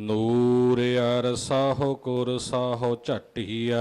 ਨੂਰ ਅਰਸਹੁ ਕੁਰਸਹੁ ਝਟਿਐ।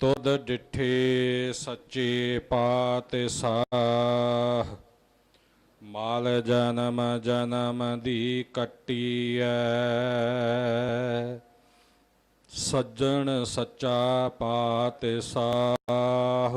ਤੁਧ ਡਿਠੇ ਸੱਚੇ ਪਾਤ ਸਾਹ ਮਾਲ ਜਨਮ ਜਨਮ ਦੀ ਕੱਟੀਐ। ਸੱਜਣ ਸੱਚਾ ਪਾਤ ਸਾਹ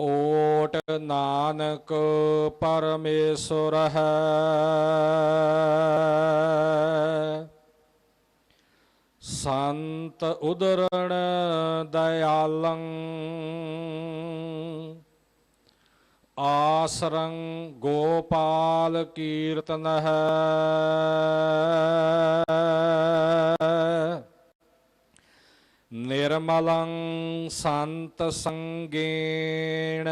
ਓਟ ਨਾਨਕ ਪਰਮੇਸ਼ਰ ਹੈ। ਸੰਤ ਉਦਰਣ ਦਇਆਲੰ ਆਸਰੰ ਗੋਪਾਲ ਕੀਰਤਨ ਹੈ। ਨਿਰਮਲੰ ਸੰਤ ਸੰਗੇਣ,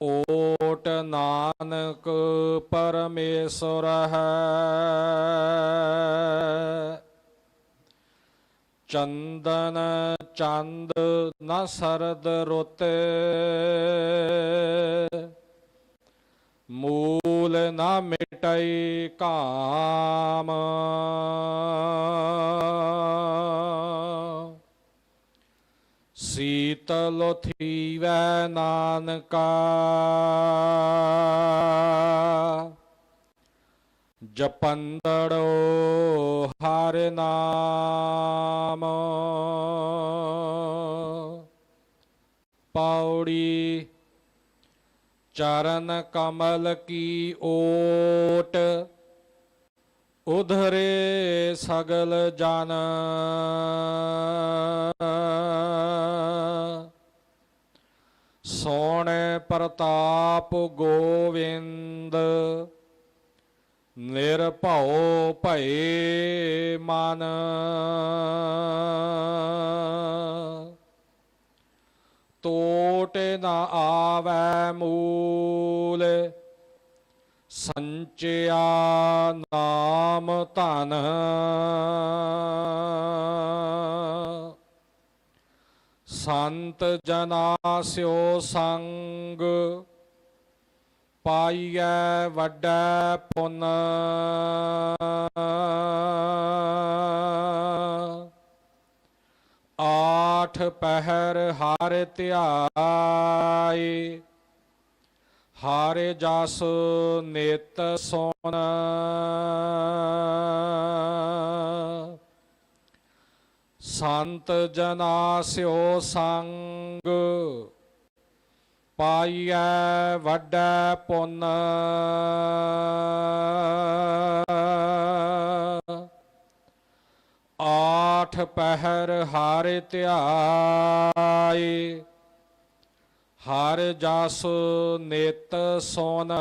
ਓਟ ਨਾਨਕ ਪਰਮੇਸ਼ਰ ਹੈ। ਚੰਦਨ ਚੰਦ ਨ ਸਰਦ ਰੁੱਤ, ਮੂਲ ਨਾ ਮਿਟਈ ਕਾਮ। ਸੀਤਲ ਥੀਵੈ ਨਾਨਕਾ। ਜਪੰਦੜੋ ਹਰ ਨਾਮ। ਪੌੜੀ ਚਰਨ ਕਮਲ ਕੀ ਓਟ। ਉਧਰੇ ਸਗਲ ਜਨ। ਸੋਹਣੇ ਪ੍ਰਤਾਪ ਗੋਵਿੰਦ ਨਿਰਭਉ ਭਏ ਮਨ। ਟੋਟ ਨਾ ਆਵੈ ਮੂਲ ਸੰਚਿਆ ਨਾਮ ਧਨ। ਸੰਤ ਜਨਾ ਸਿਓ ਸੰਗ ਪਾਈਐ ਵੱਡਾ ਪੁੰਨ। ਆਠ ਪਹਿਰ ਹਰ ਧਿਆਏ ਹਾਰੇ ਜਸ ਨੇਤ ਸੋਨ। ਸੰਤ ਜਨਾ ਸਿਓ ਸੰਗ, ਪਾਈਐ ਵੱਡਾ ਪੁੰਨ। ਆਠ ਪਹਿਰ ਹਾਰੇ ਧਿਆਏ ਹਰ ਜਸ ਨਿਤ ਸੋਨ।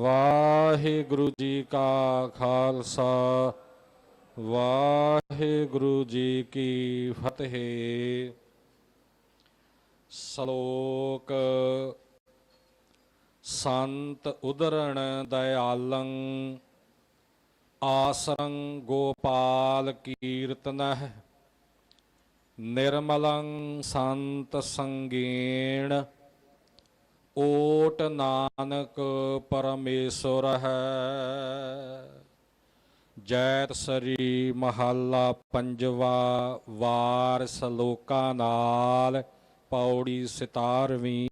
ਵਾਹਿਗੁਰੂ ਜੀ ਕਾ ਖਾਲਸਾ, ਵਾਹਿਗੁਰੂ ਜੀ ਕੀ ਫਤਿਹ। ਸ਼ਲੋਕ ਸੰਤ ਉਦਰਣ ਦਇਆਲੰ, ਆਸਰੰ ਗੋਪਾਲ ਕੀਰਤਨਹਿ। ਨਿਰਮਲੰ ਸੰਤ ਸੰਗੀਣ, ਓਟ ਨਾਨਕ ਪਰਮੇਸ਼ਰ ਹੈ। ਜੈਤ ਸਰੀ ਮਹੱਲਾ ਪੰਜਵਾ ਵਾਰ ਸਲੋਕਾਂ ਨਾਲ ਪੌੜੀ 17ਵੀਂ